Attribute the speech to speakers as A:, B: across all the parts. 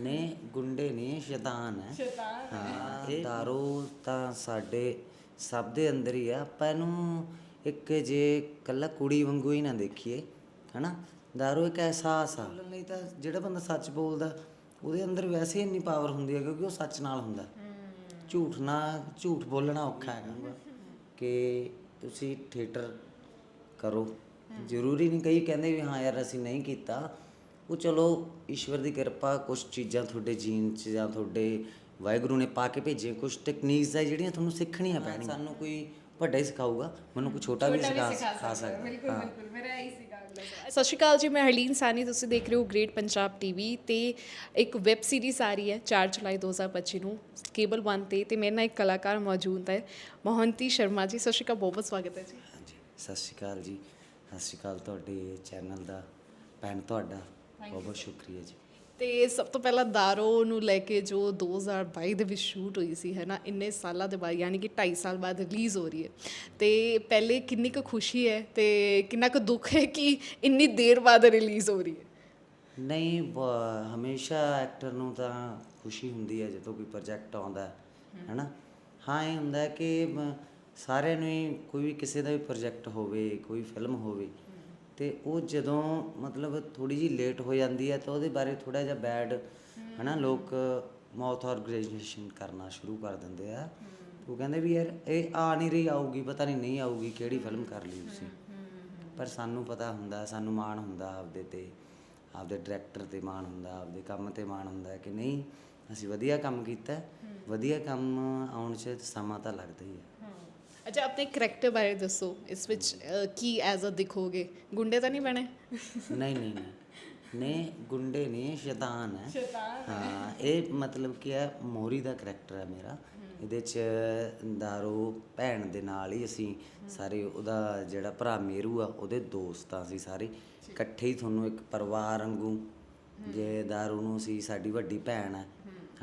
A: ਨੇ ਗੁੰਡੇ ਨੇ ਸ਼ੈਤਾਨ ਹੈ।
B: ਸ਼ੈਤਾਨ
A: ਹਾਂ। ਇਹ ਦਾਰੂ ਤਾਂ ਸਾਡੇ ਸਭ ਦੇ ਅੰਦਰ ਹੀ ਆ। ਆਪਾਂ ਇਹਨੂੰ ਇੱਕ ਜੇ ਕੱਲਾ ਕੁੜੀ ਵਾਂਗੂ ਹੀ ਨਾ ਦੇਖੀਏ ਹਨਾ? ਦਾਰੂ ਇੱਕ ਅਹਿਸਾਸ ਆ। ਨਹੀਂ ਤਾਂ ਜਿਹੜਾ ਬੰਦਾ ਸੱਚ ਬੋਲਦਾ ਉਹਦੇ ਅੰਦਰ ਵੈਸੇ ਹੀ ਇੰਨੀ ਪਾਵਰ ਹੁੰਦੀ ਹੈ ਕਿਉਂਕਿ ਉਹ ਸੱਚ ਨਾਲ ਹੁੰਦਾ। ਝੂਠ ਨਾ ਝੂਠ ਬੋਲਣਾ ਔਖਾ ਹੈਗਾ। ਕਿ ਤੁਸੀਂ ਥੀਏਟਰ ਕਰੋ। ਜ਼ਰੂਰੀ ਨਹੀਂ ਕਈ ਕਹਿੰਦੇ ਵੀ ਹਾਂ ਯਾਰ ਅਸੀਂ ਨਹੀਂ ਕੀਤਾ। ਉਹ ਚਲੋ ਈਸ਼ਵਰ ਦੀ ਕਿਰਪਾ ਕੁਝ ਚੀਜ਼ਾਂ ਤੁਹਾਡੇ ਜੀਨ ਚ ਜਾਂ ਤੁਹਾਡੇ ਵਾਹਿਗੁਰੂ ਨੇ ਪਾ ਕੇ ਭੇਜੇ ਕੁਝ ਟੈਕਨੀਕਸ ਆ ਜਿਹੜੀਆਂ ਤੁਹਾਨੂੰ ਸਿੱਖਣੀਆਂ ਪੈਣਗੀਆਂ। ਸਾਨੂੰ ਕੋਈ ਵੱਡਾ ਹੀ ਸਿਖਾਊਗਾ ਮੈਨੂੰ ਕੋਈ ਛੋਟਾ ਵੀ ਸਿਖਾ ਸਿਖਾ ਸਕਦਾ।
B: ਬਿਲਕੁਲ ਬਿਲਕੁਲ ਮੇਰਾ ਇਹੀ ਸੀਗਾ।
C: ਸਤਿ ਸ਼੍ਰੀ ਅਕਾਲ ਜੀ ਮੈਂ ਹਰਲੀਨ ਸਾਨੀ ਤੁਸੀਂ ਦੇਖ ਰਹੇ ਹੋ ਗ੍ਰੇਟ ਪੰਜਾਬ ਟੀਵੀ ਤੇ ਇੱਕ ਵੈਬ ਸੀਰੀਜ਼ ਆ ਰਹੀ ਹੈ 4 ਜੁਲਾਈ 2025 ਨੂੰ ਕੇਬਲ 1 ਤੇ ਤੇ ਮੇਰੇ ਨਾਲ ਇੱਕ ਕਲਾਕਾਰ ਮੌਜੂਦ ਹੈ ਮੋਹੰਤੀ ਸ਼ਰਮਾ ਜੀ। ਸਤਿ ਸ਼੍ਰੀ ਅਕਾਲ ਬਹੁਤ ਬਹੁਤ ਸਵਾਗਤ ਹੈ ਜੀ।
A: ਹਾਂਜੀ ਸਤਿ ਸ਼੍ਰੀ ਅਕਾਲ ਜੀ। ਸਤਿ ਸ਼੍ਰੀ ਅਕਾਲ ਤੁਹਾਡੇ ਚੈਨਲ ਦਾ ਭੈਣ ਤੁਹਾਡਾ। ਬਹੁਤ ਬਹੁਤ ਸ਼ੁਕਰੀਆ ਜੀ।
C: ਤੇ ਸਭ ਤੋਂ ਪਹਿਲਾਂ ਦਾਰੋ ਨੂੰ ਲੈ ਕੇ ਜੋ 2022 ਦੇ ਵਿੱਚ ਸ਼ੂਟ ਹੋਈ ਸੀ ਹੈ ਨਾ ਇੰਨੇ ਸਾਲਾਂ ਦੇ ਬਾਅਦ ਯਾਨੀ ਕਿ 2.5 ਸਾਲ ਬਾਅਦ ਰਿਲੀਜ਼ ਹੋ ਰਹੀ ਹੈ। ਤੇ ਪਹਿਲੇ ਕਿੰਨੀ ਕੁ ਖੁਸ਼ੀ ਹੈ ਤੇ ਕਿੰਨਾ ਕੁ ਦੁੱਖ ਹੈ ਕਿ ਇੰਨੀ ਦੇਰ ਬਾਅਦ ਰਿਲੀਜ਼ ਹੋ ਰਹੀ ਹੈ?
A: ਨਹੀਂ ਬ- ਹਮੇਸ਼ਾ ਐਕਟਰ ਨੂੰ ਤਾਂ ਖੁਸ਼ੀ ਹੁੰਦੀ ਹੈ ਜਦੋਂ ਕੋਈ ਪ੍ਰੋਜੈਕਟ ਆਉਂਦਾ ਹੈ ਹੈਨਾ ਹਾਂ ਇਹ ਹੁੰਦਾ ਹੈ ਕਿ ਮ- ਸਾਰਿਆਂ ਨੂੰ ਹੀ ਕੋਈ ਵੀ ਕਿਸੇ ਦਾ ਵੀ ਪ੍ਰੋਜੈਕਟ ਹੋਵੇ ਕੋਈ ਫਿਲਮ ਹੋਵੇ ਅਤੇ ਉਹ ਜਦੋਂ ਮਤਲਬ ਥੋੜ੍ਹੀ ਜਿਹੀ ਲੇਟ ਹੋ ਜਾਂਦੀ ਹੈ ਤਾਂ ਉਹਦੇ ਬਾਰੇ ਥੋੜ੍ਹਾ ਜਿਹਾ ਬੈਡ ਹੈ ਨਾ ਲੋਕ ਮਾਊਥ ਆਰਗੇਨਾਈਜੇਸ਼ਨ ਕਰਨਾ ਸ਼ੁਰੂ ਕਰ ਦਿੰਦੇ ਆ। ਉਹ ਕਹਿੰਦੇ ਵੀ ਯਾਰ ਇਹ ਆ ਨਹੀਂ ਰਹੀ, ਆਊਗੀ, ਪਤਾ ਨਹੀਂ ਨਹੀਂ ਆਊਗੀ, ਕਿਹੜੀ ਫਿਲਮ ਕਰ ਲਈ ਤੁਸੀਂ। ਪਰ ਸਾਨੂੰ ਪਤਾ ਹੁੰਦਾ, ਸਾਨੂੰ ਮਾਣ ਹੁੰਦਾ ਆਪਦੇ ਤੇ, ਆਪਦੇ ਡਾਇਰੈਕਟਰ ਤੇ ਮਾਣ ਹੁੰਦਾ, ਆਪਦੇ ਕੰਮ ਤੇ ਮਾਣ ਹੁੰਦਾ ਕਿ ਨਹੀਂ, ਅਸੀਂ ਵਧੀਆ ਕੰਮ ਕੀਤਾ, ਵਧੀਆ ਕੰਮ ਆਉਣ 'ਚ ਸਮਾਂ ਤਾਂ ਲੱਗਦਾ ਹੀ ਹੈ।
C: ਅੱਛਾ ਆਪਣੇ ਕਰੈਕਟਰ ਬਾਰੇ ਦੱਸੋ ਇਸ ਵਿੱਚ ਕੀ ਐਜ਼ ਅ ਦਿਖੋਗੇ? ਗੁੰਡੇ ਤਾਂ ਨਹੀਂ ਬਣੇ?
A: ਨਹੀਂ ਨਹੀਂ ਨਹੀਂ। ਨੇ ਗੁੰਡੇ ਨੇ ਸ਼ੈਤਾਨ ਹੈ।
B: ਸ਼ੈਤਾਨ
A: ਹਾਂ। ਇਹ ਮਤਲਬ ਕੀ ਹੈ ਮੋਰੀ ਦਾ ਕਰੈਕਟਰ ਹੈ ਮੇਰਾ। ਇਹਦੇ ਚ ਦਾਰੂ ਭੈਣ ਦੇ ਨਾਲ ਹੀ ਅਸੀਂ ਸਾਰੇ ਉਹਦਾ ਜਿਹੜਾ ਭਰਾ ਮੇਰੂ ਆ ਉਹਦੇ ਦੋਸਤ ਆ ਅਸੀਂ ਸਾਰੇ। ਇਕੱਠੇ ਹੀ ਤੁਹਾਨੂੰ ਇੱਕ ਪਰਿਵਾਰ ਵਾਂਗੂ ਜੇ ਦਾਰੂ ਨੂੰ ਅਸੀਂ ਸਾਡੀ ਵੱਡੀ ਭੈਣ ਹੈ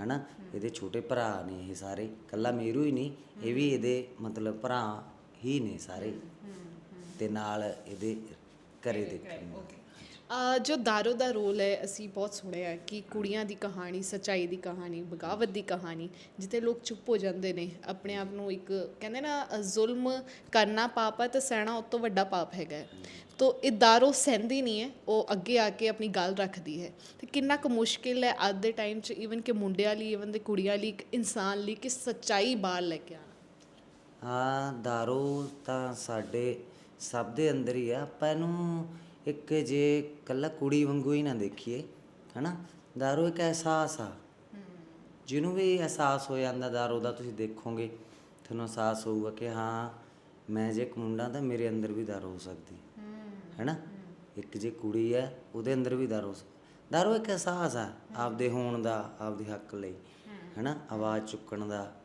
A: ਹਨਾ? ਇਹਦੇ ਛੋਟੇ ਭਰਾ ਨੇ ਇਹ ਸਾਰੇ। ਕੱਲਾ ਮੇਰੂ ਹੀ ਨਹੀਂ ਇਹ ਵੀ ਇਹਦੇ ਮਤਲਬ ਭਰਾ ਹੀ ਨੇ ਸਾਰੇ। ਤੇ ਨਾਲ ਇਹਦੇ ਘਰੇ ਦੇਖਣ ਨੂੰ
C: ਜੋ ਦਾਰੋ ਦਾ ਰੋਲ ਹੈ, ਅਸੀਂ ਬਹੁਤ ਸੁਣਿਆ ਹੈ ਕਿ ਕੁੜੀਆਂ ਦੀ ਕਹਾਣੀ, ਸੱਚਾਈ ਦੀ ਕਹਾਣੀ, ਬਗਾਵਤ ਦੀ ਕਹਾਣੀ, ਜਿੱਥੇ ਲੋਕ ਚੁੱਪ ਹੋ ਜਾਂਦੇ ਨੇ, ਆਪਣੇ ਆਪ ਨੂੰ ਇੱਕ ਕਹਿੰਦੇ ਨਾ ਜ਼ੁਲਮ ਕਰਨਾ ਪਾਪ ਹੈ ਤੇ ਸਹਿਣਾ ਉਸ ਤੋਂ ਵੱਡਾ ਪਾਪ ਹੈਗਾ ਹੈ। ਤੋ ਇਹ ਦਾਰੋ ਸਹਿੰਦੀ ਨਹੀਂ ਹੈ, ਉਹ ਅੱਗੇ ਆ ਕੇ ਆਪਣੀ ਗੱਲ ਰੱਖਦੀ ਹੈ ਤੇ ਕਿੰਨਾ ਕੁ ਮੁਸ਼ਕਿਲ ਹੈ ਅੱਜ ਦੇ ਟਾਈਮ 'ਚ ਈਵਨ ਕਿ ਮੁੰਡਿਆਂ ਲਈ ਈਵਨ ਦੇ ਕੁੜੀਆਂ ਲਈ, ਇੱਕ ਇਨਸਾਨ ਲਈ, ਕਿ ਸੱਚਾਈ ਬਾਹਰ ਲੈ ਕੇ ਆਣਾ
A: ਹਾਂ, ਦਾਰੂ ਤਾਂ ਸਾਡੇ ਸਭ ਦੇ ਅੰਦਰ ਹੀ ਆ, ਆਪਾਂ ਇਹਨੂੰ ਇੱਕ ਜੇ ਕੱਲਾ ਕੁੜੀ ਵਾਂਗੂ ਹੀ ਨਾ ਦੇਖੀਏ ਹਨਾ? ਦਾਰੂ ਇੱਕ ਅਹਿਸਾਸ ਆ। ਜਿਹਨੂੰ ਵੀ ਅਹਿਸਾਸ ਹੋ ਜਾਂਦਾ ਦਾਰੂ ਦਾ ਤੁਸੀਂ ਦੇਖੋਗੇ ਤੁਹਾਨੂੰ ਅਹਿਸਾਸ ਹੋਊਗਾ ਕਿ ਹਾਂ ਮੈਂ ਜੇ ਇੱਕ ਮੁੰਡਾ ਤਾਂ ਮੇਰੇ ਅੰਦਰ ਵੀ ਦਾਰੂ ਹੋ ਸਕਦੀ। ਹੈਨਾ? ਇੱਕ ਜੇ ਕੁੜੀ ਹੈ ਉਹਦੇ ਅੰਦਰ ਵੀ ਦਾਰੂ ਹੋ ਸਕਦੀ। ਦਾਰੂ ਇੱਕ ਅਹਿਸਾਸ ਆ ਆਪਦੇ ਹੋਣ ਦਾ ਆਪਦੇ ਹੱਕ ਲਈ। ਹੈਨਾ? ਆਵਾਜ਼ ਚੁੱਕਣ ਦਾ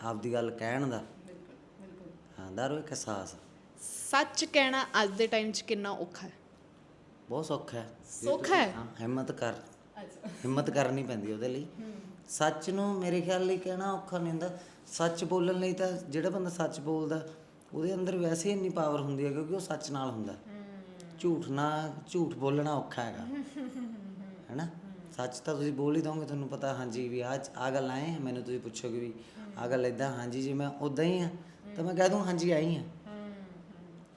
A: ਆਪਦੀ ਗੱਲ ਕਹਿਣ ਦਾ। ਹਾਂ ਦਾਰੂ ਇੱਕ ਅਹਿਸਾਸ
C: ਸੱਚ ਕਹਿਣਾ ਅੱਜ ਦੇ ਟਾਈਮ 'ਚ ਕਿੰਨਾ ਔਖਾ ਹੈ।
A: ਬਹੁਤ ਸੌਖਾ ਹੈ। ਜੇ
C: ਸੌਖਾ
A: ਤੁਸੀਂ-
C: ਹੈ?
A: ਹਾਂ ਹਿੰਮਤ ਕਰ। ਹਿੰਮਤ ਕਰਨੀ ਪੈਂਦੀ ਉਹਦੇ ਲਈ। ਸੱਚ ਨੂੰ ਮੇਰੇ ਖਿਆਲ ਲਈ ਕਹਿਣਾ ਔਖਾ ਨਹੀਂ ਹੁੰਦਾ। ਸੱਚ ਬੋਲਣ ਲਈ ਤਾਂ ਜਿਹੜਾ ਬੰਦਾ ਸੱਚ ਬੋਲਦਾ ਉਹਦੇ ਅੰਦਰ ਵੈਸੇ ਹੀ ਇੰਨੀ ਪਾਵਰ ਹੁੰਦੀ ਹੈ ਕਿਉਂਕਿ ਉਹ ਸੱਚ ਨਾਲ ਹੁੰਦਾ ਝੂਠ ਨਾ ਝੂਠ ਬੋਲਣਾ ਔਖਾ ਹੈਗਾ। ਹੈਨਾ? ਸੱਚ ਤਾਂ ਤੁਸੀਂ ਬੋਲ ਹੀ ਦੋਗੇ ਤੁਹਾਨੂੰ ਪਤਾ ਹਾਂਜੀ ਵੀ ਆ ਆ ਗੱਲ ਆਏ ਮੈਨੂੰ ਤੁਸੀਂ ਪੁੱਛੋਗੇ ਵੀ ਆ ਗੱਲ ਇਦਾਂ ਹਾਂਜੀ ਜੀ ਮੈਂ ਉਦਾਂ ਹੀ ਆ ਤਾਂ ਮੈਂ ਕਹਿ ਦੂੰ ਹਾਂਜੀ ਆਈ ਆ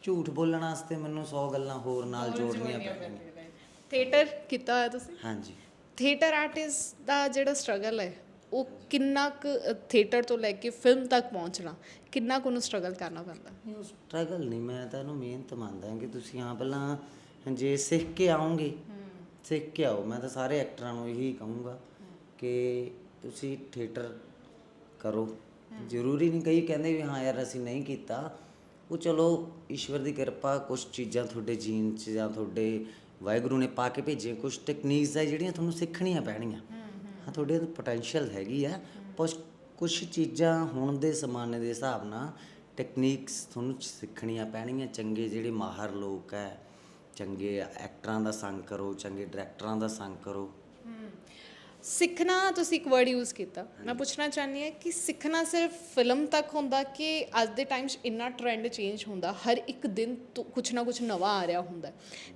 A: ਝੂਠ ਬੋਲਣ ਵਾਸਤੇ ਮੈਨੂੰ 100 ਗੱਲਾਂ ਹੋਰ ਨਾਲ ਜੋੜਨੀਆਂ ਪੈਣਗੀਆਂ
C: ਥੀਏਟਰ ਕੀਤਾ ਹੋਇਆ ਤੁਸੀਂ?
A: ਹਾਂਜੀ।
C: ਥੀਏਟਰ ਆਰਟਿਸਟ ਦਾ ਜਿਹੜਾ ਸਟਰਗਲ ਹੈ ਉਹ ਕਿੰਨਾ ਕੁ ਥੀਏਟਰ ਤੋਂ ਲੈ ਕੇ ਫਿਲਮ ਤੱਕ ਪਹੁੰਚਣਾ ਕਿੰਨਾ ਕੁ ਨੂੰ ਸਟਰਗਲ ਕਰਨਾ ਪੈਂਦਾ?
A: ਉਹ ਸਟਰਗਲ ਨਹੀਂ ਮੈਂ ਤਾਂ ਇਹਨੂੰ ਮਿਹਨਤ ਮੰਨਦਾ ਕਿ ਤੁਸੀਂ ਹਾਂ ਪਹਿਲਾਂ ਜੇ ਸਿੱਖ ਕੇ ਆਓਗੇ ਸਿੱਖ ਕੇ ਆਓ ਮੈਂ ਤਾਂ ਸਾਰੇ ਐਕਟਰਾਂ ਨੂੰ ਇਹੀ ਕਹੂੰਗਾ ਕਿ ਤੁਸੀਂ ਥੀਏਟਰ ਕਰੋ। ਜ਼ਰੂਰੀ ਨਹੀਂ ਕਈ ਕਹਿੰਦੇ ਵੀ ਹਾਂ ਯਾਰ ਅਸੀਂ ਨਹੀਂ ਕੀਤਾ ਉਹ ਚਲੋ ਈਸ਼ਵਰ ਦੀ ਕਿਰਪਾ ਕੁਝ ਚੀਜ਼ਾਂ ਤੁਹਾਡੇ ਜੀਨ ਚ ਜਾਂ ਤੁਹਾਡੇ ਵਾਹਿਗੁਰੂ ਨੇ ਪਾ ਕੇ ਭੇਜੇ ਕੁਝ ਟੈਕਨੀਕਸ ਆ ਜਿਹੜੀਆਂ ਤੁਹਾਨੂੰ ਸਿੱਖਣੀਆਂ ਪੈਣਗੀਆਂ ਹਾਂ ਤੁਹਾਡੇ ਅੰਦਰ ਪੋਟੈਂਸ਼ੀਅਲ ਹੈਗੀ ਆ। ਪਰ ਕੁਝ ਚੀਜ਼ਾਂ ਹੁਣ ਦੇ ਜ਼ਮਾਨੇ ਦੇ ਹਿਸਾਬ ਨਾਲ ਟੈਕਨੀਕਸ ਤੁਹਾਨੂੰ ਸਿੱਖਣੀਆਂ ਪੈਣਗੀਆਂ ਚੰਗੇ ਜਿਹੜੇ ਮਾਹਰ ਲੋਕ ਹੈ ਚੰਗੇ ਐਕਟਰਾਂ ਦਾ ਸੰਗ ਕਰੋ ਚੰਗੇ ਡਾਇਰੈਕਟਰਾਂ ਦਾ ਸੰਗ ਕਰੋ।
C: ਸਿੱਖਣਾ ਤੁਸੀਂ ਇੱਕ ਵਰਡ ਯੂਜ਼ ਕੀਤਾ। ਮੈਂ ਪੁੱਛਣਾ ਚਾਹੁੰਦੀ ਹਾਂ ਕਿ ਸਿੱਖਣਾ ਸਿਰਫ ਫਿਲਮ ਤੱਕ ਹੁੰਦਾ ਕਿ ਅੱਜ ਦੇ ਟਾਈਮ 'ਚ ਇੰਨਾ ਟ੍ਰੈਂਡ ਚੇਂਜ ਹੁੰਦਾ, ਹਰ ਇੱਕ ਦਿਨ ਤੋਂ ਕੁਛ ਨਾ ਕੁਛ ਨਵਾਂ ਆ ਰਿਹਾ ਹੁੰਦਾ।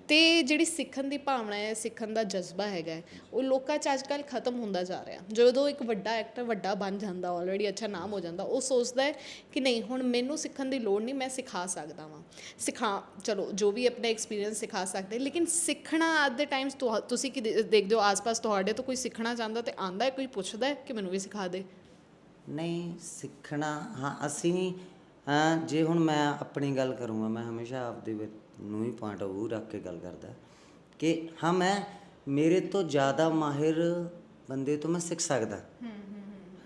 C: ਤੇ ਜਿਹੜੀ ਸਿੱਖਣ ਦੀ ਭਾਵਨਾ ਹੈ, ਸਿੱਖਣ ਦਾ ਜਜ਼ਬਾ ਹੈਗਾ ਉਹ ਲੋਕਾਂ 'ਚ ਅੱਜ ਕੱਲ੍ਹ ਖਤਮ ਹੁੰਦਾ ਜਾ ਰਿਹਾ। ਜਦੋਂ ਇੱਕ ਵੱਡਾ ਐਕਟਰ ਵੱਡਾ ਬਣ ਜਾਂਦਾ ਆਲਰੇਡੀ ਅੱਛਾ ਨਾਮ ਹੋ ਜਾਂਦਾ, ਉਹ ਸੋਚਦਾ ਹੈ ਕਿ ਨਹੀਂ, ਹੁਣ ਮੈਨੂੰ ਸਿੱਖਣ ਦੀ ਲੋੜ ਨਹੀਂ, ਮੈਂ ਸਿਖਾ ਸਕਦਾ ਵਾਂ। ਸਿਖਾ, ਚਲੋ, ਜੋ ਵੀ ਆਪਣਾ ਐਕਸਪੀਰੀਅੰਸ ਸਿਖਾ ਸਕਦੇ, ਲੇਕਿਨ ਸਿੱਖਣਾ ਅੱਜ ਦੇ ਟਾਈਮਸ ਤੁਸੀਂ ਕੀ ਦੇਖਦੇ ਹੋ, ਆਸ-ਪਾਸ ਤੁਹਾਡੇ ਤੋਂ ਕੋਈ ਸਿੱਖਣਾ ਚਾਹੁੰਦਾ ਤੇ ਆਂਦਾ ਹੈ ਕੋਈ ਪੁੱਛਦਾ ਹੈ ਕਿ ਮੈਨੂੰ ਵੀ ਸਿਖਾ ਦੇ?
A: ਨਹੀਂ ਸਿੱਖਣਾ ਹਾਂ ਅਸੀਂ ਹਾਂ ਜੇ ਹੁਣ ਮੈਂ ਆਪਣੀ ਗੱਲ ਕਰੂੰਗਾ ਮੈਂ ਹਮੇਸ਼ਾ ਆਪਦੇ ਵਿੱਚ ਨੂੰ ਹੀ ਪੁਆਇੰਟ ਆਫ ਰੱਖ ਕੇ ਗੱਲ ਕਰਦਾ ਕਿ ਹਾਂ ਮੈਂ ਮੇਰੇ ਤੋਂ ਜ਼ਿਆਦਾ ਮਾਹਿਰ ਬੰਦੇ ਤੋਂ ਮੈਂ ਸਿੱਖ ਸਕਦਾ।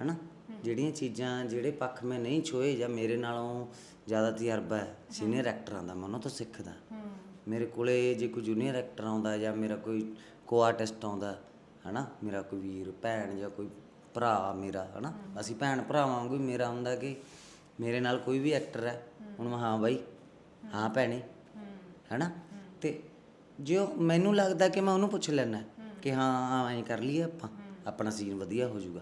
A: ਹੈਨਾ? ਜਿਹੜੀਆਂ ਚੀਜ਼ਾਂ ਜਿਹੜੇ ਪੱਖ ਮੈਂ ਨਹੀਂ ਛੋਏ ਜਾਂ ਮੇਰੇ ਨਾਲੋਂ ਜ਼ਿਆਦਾ ਤਜਰਬਾ ਹੈ ਸੀਨੀਅਰ ਐਕਟਰਾਂ ਦਾ ਮੈਂ ਉਹਨਾਂ ਤੋਂ ਸਿੱਖਦਾ। ਮੇਰੇ ਕੋਲੇ ਜੇ ਕੋਈ ਜੂਨੀਅਰ ਐਕਟਰ ਆਉਂਦਾ ਜਾਂ ਮੇਰਾ ਕੋਈ ਕੋ ਆਰਟਿਸਟ ਆਉਂਦਾ ਹਨਾ? ਮੇਰਾ ਕੋਈ ਵੀਰ ਭੈਣ ਜਾਂ ਕੋਈ ਭਰਾ ਮੇਰਾ ਹਨਾ? ਅਸੀਂ ਭੈਣ ਭਰਾਵਾਂ ਵਾਂਗੂ ਹੀ ਮੇਰਾ ਹੁੰਦਾ ਕਿ ਮੇਰੇ ਨਾਲ ਕੋਈ ਵੀ ਐਕਟਰ ਹੈ। ਹੁਣ ਮੈਂ ਹਾਂ ਬਾਈ ਹਾਂ ਭੈਣੇ ਹੈਨਾ? ਤੇ ਜੇ ਮੈਨੂੰ ਲੱਗਦਾ ਕਿ ਮੈਂ ਉਹਨੂੰ ਪੁੱਛ ਲੈਣਾ ਕਿ ਹਾਂ ਐਂ ਕਰ ਲਈਏ ਆਪਾਂ ਆਪਣਾ ਸੀਨ ਵਧੀਆ ਹੋ ਜਾਊਗਾ।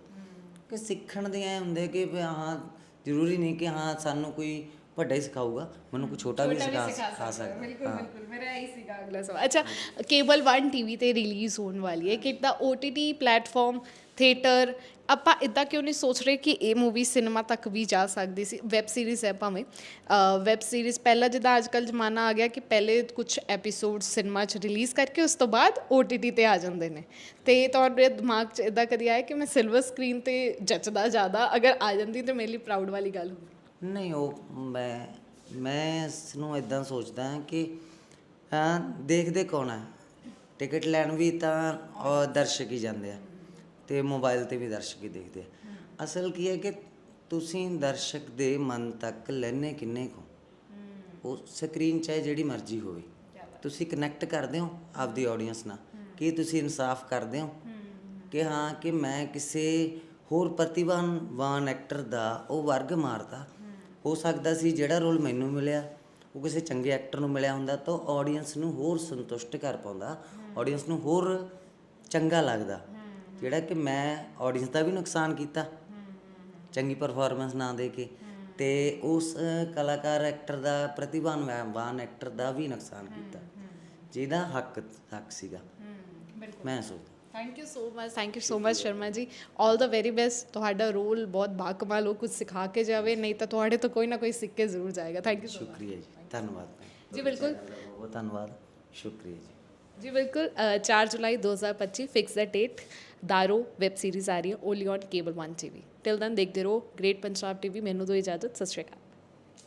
A: ਕਿ ਸਿੱਖਣ ਦੇ ਐ ਹੁੰਦੇ ਕਿ ਹਾਂ ਜ਼ਰੂਰੀ ਨਹੀਂ ਕਿ ਹਾਂ ਸਾਨੂੰ ਕੋਈ ਵੱਡਾ ਹੀ ਸਿਖਾਊਗਾ ਮੈਨੂੰ ਕੋਈ ਛੋਟਾ ਵੀ ਸਿਖਾ ਸਿਖਾ ਸਕਦਾ।
B: ਬਿਲਕੁਲ ਬਿਲਕੁਲ ਮੇਰਾ ਇਹੀ ਸੀਗਾ
C: ਅਗਲਾ ਸਵਾਲ। ਅੱਛਾ ਕੇਬਲ 1 ਟੀਵੀ ਤੇ ਰਿਲੀਜ਼ ਹੋਣ ਵਾਲੀ ਹੈ ਕਿ ਦਾ OTT ਪਲੇਟਫਾਰਮ ਥੀਏਟਰ ਆਪਾਂ ਇਦਾਂ ਕਿਉਂ ਨਹੀਂ ਸੋਚ ਰਹੇ ਕਿ ਇਹ ਮੂਵੀ ਸਿਨੇਮਾ ਤੱਕ ਵੀ ਜਾ ਸਕਦੀ ਸੀ? ਵੈਬ ਸੀਰੀਜ਼ ਹੈ ਭਾਵੇਂ। ਵੈਬ ਸੀਰੀਜ਼ ਪਹਿਲਾਂ ਜਿੱਦਾਂ ਅੱਜ ਕੱਲ੍ਹ ਜ਼ਮਾਨਾ ਆ ਗਿਆ ਕਿ ਪਹਿਲੇ ਕੁਝ ਐਪੀਸੋਡ ਸਿਨੇਮਾ 'ਚ ਰਿਲੀਜ਼ ਕਰਕੇ ਉਸ ਤੋਂ ਬਾਅਦ OTT ਤੇ ਆ ਜਾਂਦੇ ਨੇ। ਤੇ ਤੁਹਾਡੇ ਦਿਮਾਗ 'ਚ ਇਦਾਂ ਕਦੀ ਆਇਆ ਕਿ ਮੈਂ ਸਿਲਵਰ ਸਕਰੀਨ ਤੇ ਜੱਚਦਾ ਜ਼ਿਆਦਾ ਅਗਰ ਆ ਜਾਂਦੀ ਤੇ ਮੇਰੇ ਲਈ ਪ੍ਰਾਊਡ ਵਾਲੀ ਗੱਲ ਹੁੰਦੀ
A: ਨਹੀਂ ਉਹ ਮੈਂ ਮੈਂ ਇਸ ਨੂੰ ਇਦਾਂ ਸੋਚਦਾ ਹਾਂ ਕਿ ਹਾਂ ਦੇਖਦੇ ਕੌਣ ਹੈ ਟਿਕਟ ਲੈਣ ਵੀ ਤਾਂ ਉਹ ਦਰਸ਼ਕ ਹੀ ਜਾਂਦੇ ਆ ਤੇ ਮੋਬਾਈਲ ਤੇ ਵੀ ਦਰਸ਼ਕ ਹੀ ਦੇਖਦੇ ਆ। ਅਸਲ ਕੀ ਹੈ ਕਿ ਤੁਸੀਂ ਦਰਸ਼ਕ ਦੇ ਮਨ ਤੱਕ ਲੈਣੇ ਕਿੰਨੇ ਕੋ ਉਹ ਸਕਰੀਨ ਚਾਹੇ ਜਿਹੜੀ ਮਰਜ਼ੀ ਹੋਵੇ। ਤੁਸੀਂ ਕਨੈਕਟ ਕਰਦੇ ਹੋ ਆਪਦੀ ਆਡੀਅנס ਨਾਲ? ਕੀ ਤੁਸੀਂ ਇਨਸਾਫ ਕਰਦੇ ਹੋ? ਕਿ ਹਾਂ ਕਿ ਮੈਂ ਕਿਸੇ ਹੋਰ ਪ੍ਰਤਿਭਾਵਾਨ ਐਕਟਰ ਦਾ ਉਹ ਵਰਗ ਮਾਰਦਾ? ਹੋ ਸਕਦਾ ਸੀ ਜਿਹੜਾ ਰੋਲ ਮੈਨੂੰ ਮਿਲਿਆ ਉਹ ਕਿਸੇ ਚੰਗੇ ਐਕਟਰ ਨੂੰ ਮਿਲਿਆ ਹੁੰਦਾ ਤਾਂ ਆਡੀਅנס ਨੂੰ ਹੋਰ ਸੰਤੁਸ਼ਟ ਕਰ ਪਾਉਂਦਾ ਆਡੀਅנס ਨੂੰ ਹੋਰ ਚੰਗਾ ਲੱਗਦਾ। ਜਿਹੜਾ ਕਿ ਮੈਂ ਆਡੀਅנס ਦਾ ਵੀ ਨੁਕਸਾਨ ਕੀਤਾ ਚੰਗੀ ਪਰਫਾਰਮੈਂਸ ਨਾ ਦੇ ਕੇ ਤੇ ਉਸ ਕਲਾਕਾਰ ਐਕਟਰ ਦਾ ਪ੍ਰਤਿਭਾਵਾਨ ਐਕਟਰ ਦਾ ਵੀ ਨੁਕਸਾਨ ਕੀਤਾ। ਜਿਹਦਾ ਹੱਕ ਹੱਕ ਸੀਗਾ। ਮੈਂ ਸੋਚ
C: thank you so much thank you so much Sharma ji 올 ਦਾ ਵੈਰੀ ਬੈਸਟ ਤੁਹਾਡਾ ਰੋਲ ਬਹੁਤ ਬਾਕਮਾਲ ਹੋ ਕੁਝ ਸਿਖਾ ਕੇ ਜਾਵੇ ਨਹੀਂ ਤਾਂ ਤੁਹਾਡੇ ਤੋਂ ਕੋਈ ਨਾ ਕੋਈ ਸਿੱਖ ਕੇ ਜ਼ਰੂਰ ਜਾਏਗਾ ਥੈਂਕ ਯੂ ਸੋ
A: ਸ਼ੁਕਰੀਆ ਜੀ ਧੰਨਵਾਦ
C: ਜੀ ਬਿਲਕੁਲ
A: ਬਹੁਤ ਬਹੁਤ ਧੰਨਵਾਦ ਸ਼ੁਕਰੀਆ ਜੀ
C: ਜੀ ਬਿਲਕੁਲ ਅ, 4 ਜੁਲਾਈ 2025 ਫਿਕਸ ਦਾ ਡੇਟ ਦਾਰੋ ਵੈਬ ਸੀਰੀਜ਼ ਆ ਰਹੀ ਹੈ only on cable 1 TV till then ਦੇਖਦੇ ਰਹੋ ਗ੍ਰੇਟ ਪੰਜਾਬ ਟੀਵੀ ਮੈਨੂੰ ਦੋ ਇਜਾਜ਼ਤ ਸਤਿ ਸ਼੍ਰੀ ਅਕਾਲ